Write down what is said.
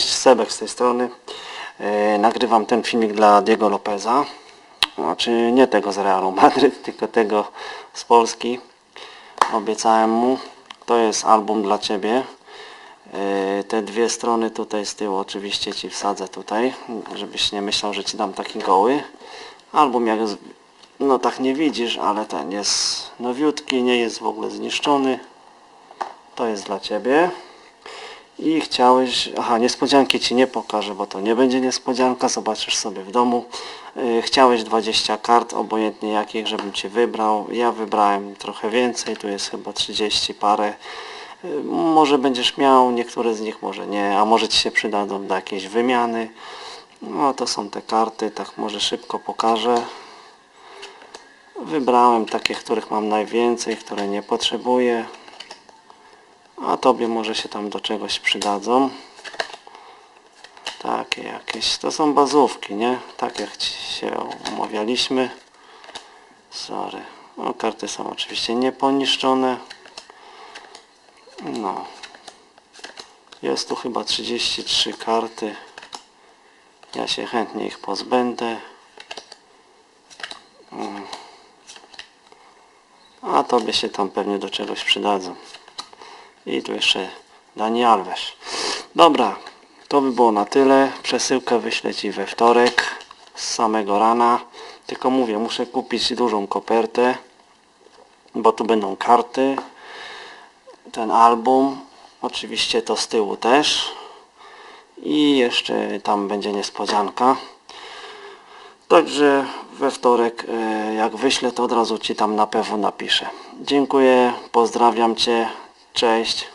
Sebek z tej strony. E, Nagrywam ten filmik dla Diego Lopeza. Znaczy nie tego z Realu Madryt, tylko tego z Polski. Obiecałem mu. To jest album dla Ciebie. E, Te dwie strony tutaj z tyłu oczywiście Ci wsadzę tutaj, żebyś nie myślał, że Ci dam taki goły. Album jak z- no tak nie widzisz, ale ten jest nowiutki, nie jest w ogóle zniszczony. To jest dla Ciebie. I chciałeś, aha, niespodzianki Ci nie pokażę, bo to nie będzie niespodzianka, zobaczysz sobie w domu. Yy, Chciałeś 20 kart, obojętnie jakich, żebym Ci wybrał. Ja wybrałem trochę więcej, tu jest chyba 30 parę. Yy, Może będziesz miał, niektóre z nich może nie, a może Ci się przydadzą do jakiejś wymiany. No to są te karty, tak może szybko pokażę. Wybrałem takie, których mam najwięcej, które nie potrzebuję. A tobie może się tam do czegoś przydadzą. Takie jakieś. To są bazówki, nie? Tak jak się umawialiśmy. Sorry. No, karty są oczywiście nieponiszczone. No. Jest tu chyba 33 karty. Ja się chętnie ich pozbędę. Mm. A tobie się tam pewnie do czegoś przydadzą. I tu jeszcze Dani Alves. Dobra, to by było na tyle. Przesyłkę wyślę Ci we wtorek z samego rana. Tylko mówię, muszę kupić dużą kopertę, bo tu będą karty. Ten album, oczywiście to z tyłu też. I jeszcze tam będzie niespodzianka. Także we wtorek, e, jak wyślę, to od razu Ci tam na pewno napiszę. Dziękuję, pozdrawiam Cię, cześć.